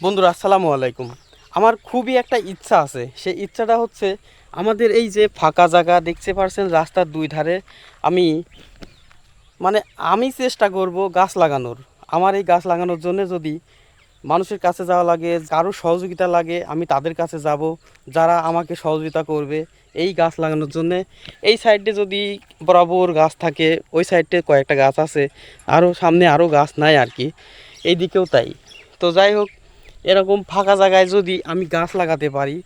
বন্ধুরা, আসসালামু আলাইকুম। আমার খুবই একটা ইচ্ছা আছে। সেই ইচ্ছাটা হচ্ছে আমাদের এই যে ফাঁকা জায়গা দেখতে পারছেন, রাস্তার দুই ধারে, আমি মানে আমি চেষ্টা করব গাছ লাগানোর। আমার এই গাছ লাগানোর জন্য যদি মানুষের কাছে যাওয়া লাগে, কারও সহযোগিতা লাগে, আমি তাদের কাছে যাব, যারা আমাকে সহযোগিতা করবে এই গাছ লাগানোর জন্য। এই সাইডে যদি বরাবর গাছ থাকে, ওই সাইডে কয়েকটা গাছ আছে আরও সামনে আরও গাছ নাই আর কি। এই দিকেও তাই। তো যাই হোক এরকম ফাঁকা জায়গায় যদি আমি গাছ লাগাতে পারি,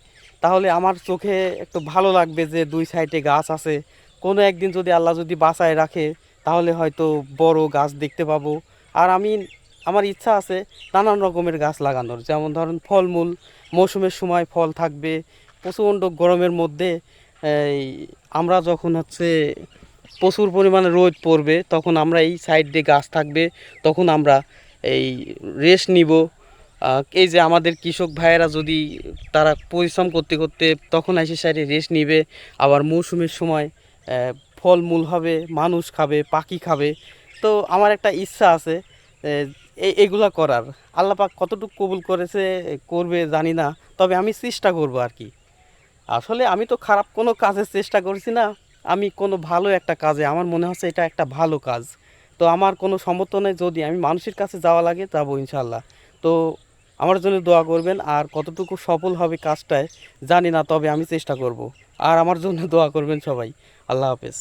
তাহলে আমার চোখে একটু ভালো লাগবে যে দুই সাইডে গাছ আছে। কোনো একদিন যদি আল্লাহ যদি বাঁচায় রাখে, তাহলে হয়তো বড় গাছ দেখতে পাবো। আর আমি, আমার ইচ্ছা আছে নানান রকমের গাছ লাগানোর। যেমন ধরেন ফলমূল, মৌসুমের সময় ফল থাকবে, প্রচণ্ড গরমের মধ্যে, এই, আমরা যখন হচ্ছে প্রচুর পরিমাণে রোদ পড়বে, তখন আমরা এই সাইড দিয়ে গাছ থাকবে, তখন আমরা এই রেস্ট নিব। এই যে আমাদের কৃষক ভাইয়েরা যদি তারা পরিশ্রম করতে করতে তখন এসে সাইডে রেস্ট নিবে, আবার মৌসুমের সময় ফলমূল হবে, মানুষ খাবে, পাখি খাবে। তো আমার একটা ইচ্ছা আছে এগুলা করার। আল্লাপাক কতটুকু কবুল করেছে, করবে জানি না, তবে আমি চেষ্টা করব আর কি। আসলে আমি তো খারাপ কোনো কাজের চেষ্টা করছি না, আমি কোনো ভালো একটা কাজে, আমার মনে হচ্ছে এটা একটা ভালো কাজ। তো আমার কোনো সমর্থনে যদি আমি মানুষের কাছে যাওয়া লাগে যাব ইনশাল্লাহ তো আমার জন্য দোয়া করবেন আর কতটুকু সফল হবে কাজটায় জানি না, তবে আমি চেষ্টা করব। আর আমার জন্য দোয়া করবেন সবাই। আল্লাহ হাফেজ।